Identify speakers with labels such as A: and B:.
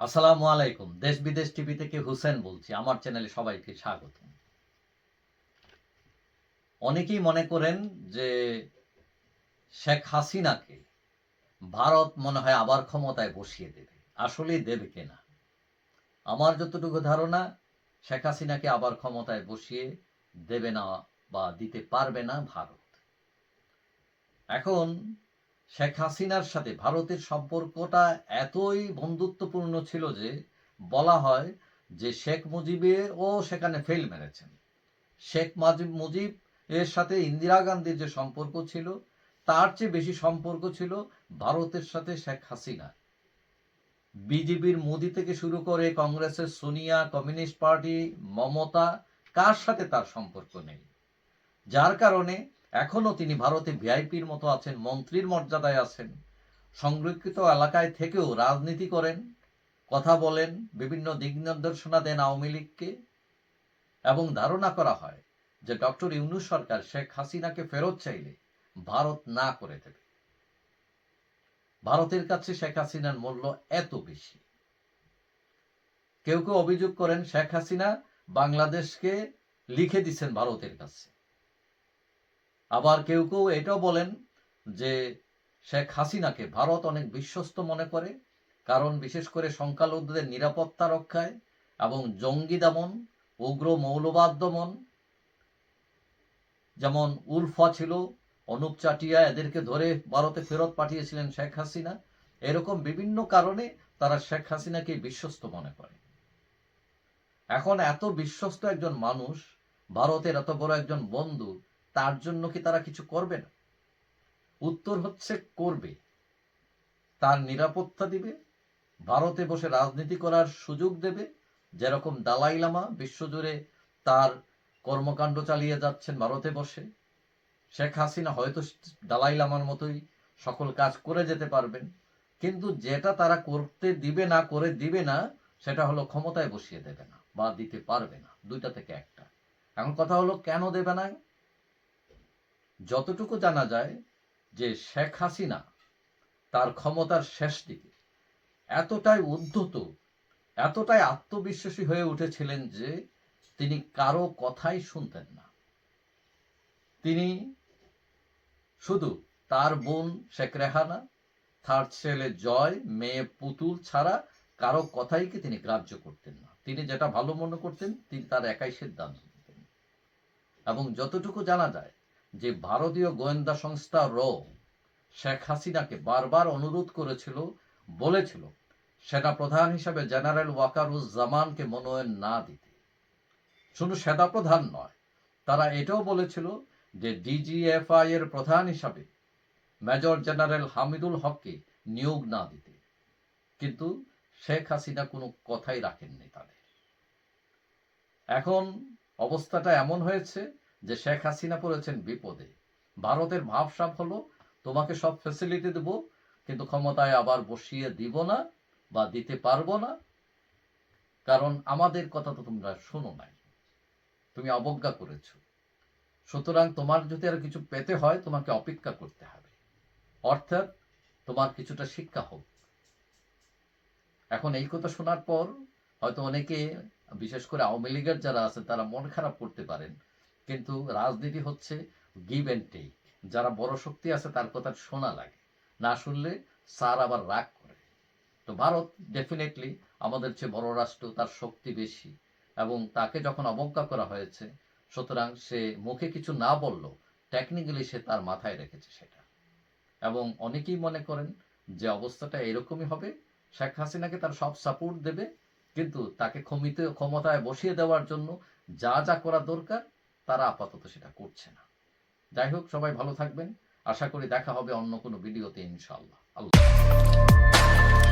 A: আসসালামু আলাইকুম। দেশ বিদেশ টিভি থেকে হুসেন বলছি। আমার চ্যানেলে সবাইকে স্বাগত। অনেকেই মনে করেন যে শেখ হাসিনাকে ভারত মনে হয় আবার ক্ষমতায় বসিয়ে দেবে। আসলে দেবে কিনা আমার যতটুকু ধারণা, শেখ হাসিনাকে আবার ক্ষমতায় বসিয়ে দেবে না বা দিতে পারবে না ভারত। এখন শেখ হাসিনার সাথে ভারতের সম্পর্কটা এতই বন্ধুত্বপূর্ণ ছিল যে বলা হয় যে শেখ মুজিবেও সেখানে ফেল মেরেছেন। শেখ মুজিব মুজিব এর সাথে ইন্দিরা গান্ধীর যে সম্পর্ক ছিল, তার চেয়ে বেশি সম্পর্ক ছিল ভারতের সাথে শেখ হাসিনা বিজেপির মোদি থেকে শুরু করে কংগ্রেসের সোনিয়া, কমিউনিস্ট পার্টি, মমতা, কার সাথে তার সম্পর্ক নেই? যার কারণে এখনও তিনি ভারতে ভিআইপির মতো আছেন, মন্ত্রীর মর্যাদায় আছেন, সংরক্ষিত এলাকায় থেকেও রাজনীতি করেন, কথা বলেন, বিভিন্ন দিক নির্দেশনা দেন আওয়ামী লীগকে, এবং ধারণা করা হয় যে ডক্টর ইউনুস সরকার শেখ হাসিনাকে ফেরত চাইলে ভারত না করে দেবে। ভারতের কাছে শেখ হাসিনার মূল্য এত বেশি। কেউ কেউ অভিযোগ করেন শেখ হাসিনা বাংলাদেশকে লিখে দিচ্ছেন ভারতের কাছে। আবার কেউ কেউ এটাও বলেন যে শেখ হাসিনাকে ভারত অনেক বিশ্বস্ত মনে করে, কারণ বিশেষ করে সংখ্যালঘুদের নিরাপত্তা রক্ষায় এবং জঙ্গি দমন, উগ্র মৌলবাদ দমন, যেমন উলফা ছিল, অনুপ চাটিয়া এদেরকে ধরে ভারতে ফেরত পাঠিয়েছিলেন শেখ হাসিনা, এরকম বিভিন্ন কারণে তারা শেখ হাসিনাকে বিশ্বস্ত মনে করে। এখন এত বিশ্বস্ত একজন মানুষ, ভারতের এত বড় একজন বন্ধু তার জন্য কি তারা কিছু করবে না? উত্তর হচ্ছে করবে। তার নিরাপত্তা দিবে, ভারতে বসে রাজনীতি করার সুযোগ দেবে, যেরকম দালাই লামা বিশ্বজুড়ে তার কর্মকাণ্ড চালিয়ে যাচ্ছেন ভারতে বসে। শেখ হাসিনা হয়তো দালাই লামার মতোই সকল কাজ করে যেতে পারবেন, কিন্তু যেটা তারা করতে দিবে না, করে দিবে না, সেটা হলো ক্ষমতায় বসিয়ে দেবে না বা দিতে পারবে না, দুইটা থেকে একটা। এখন কথা হলো কেন দেবে না? যতটুকু জানা যায় যে শেখ হাসিনা তার ক্ষমতার শেষ দিকে এতটাই উদ্ধত, এতটাই আত্মবিশ্বাসী হয়ে উঠেছিলেন যে তিনি কারও কথাই শুনতেন না। তিনি শুধু তার বোন শেখ রেহানা, তার ছেলে জয়, মেয়ে পুতুল ছাড়া কারও কথাই কি তিনি গ্রাহ্য করতেন না। তিনি যেটা ভালো মনে করতেন, তিনি তার একাই সিদ্ধান্ত এবং যতটুকু জানা যায় যে ভারতীয় গোয়েন্দা সংস্থা র শেখ হাসিনাকে বারবার অনুরোধ করেছিল, বলেছিল সেনা প্রধান হিসাবে জেনারেল ওয়াকারুজ্জামানকে মনোনয়ন না দিতে। শুধু সেনা প্রধান নয়, তারা এটাও বলেছিল যে ডিজিএফআই এর প্রধান হিসাবে মেজর জেনারেল হামিদুল হককে নিয়োগ না দিতে। কিন্তু শেখ হাসিনা কোনো কথাই রাখেননি তাদের। এখন অবস্থাটা এমন হয়েছে যে শেখ হাসিনা পড়েছেন বিপদে। ভারতের ভাবসাব হলো, তোমাকে সব ফেসিলিটি দেব, কিন্তু ক্ষমতায় আবার বসিয়ে দিব না বা দিতে পারব না। কারণ আমাদের কথা তো তোমরা শোনো নাই। তুমি অবজ্ঞা করেছ। সুতরাং তোমার যদি আর কিছু পেতে হয়, তোমাকে অপেক্ষা করতে হবে। অর্থাৎ তোমার কিছুটা শিক্ষা হোক। এখন এই কথা শোনার পর হয়তো অনেকে, বিশেষ করে আওয়ামী লীগের যারা আছে, তারা মন খারাপ করতে পারেন। কিন্তু রাজনীতি হচ্ছে গিভ অ্যান্ড টেক যারা বড় শক্তি আছে, তার কথা শোনা লাগে। না শুনলে স্যার আবার রাগ করে। তো ভারত ডেফিনেটলি আমাদের চেয়ে বড় রাষ্ট্র, তার শক্তি বেশি। এবং তাকে যখন অবজ্ঞা করা হয়েছে, সুতরাং সে মুখে কিছু না বললেও টেকনিক্যালি সে তার মাথায় রেখেছে সেটা। এবং অনেকেই মনে করেন যে অবস্থাটা এরকমই হবে। শেখ হাসিনাকে তার সব সাপোর্ট দেবে, কিন্তু তাকে ক্ষমিতে, ক্ষমতায় বসিয়ে দেওয়ার জন্য যা যা করা দরকার তারা আপাতত সেটা করছে না। যাই হোক, সবাই ভালো থাকবেন। আশা করি দেখা হবে অন্য কোনো ভিডিওতে ইনশাআল্লাহ। আল্লাহ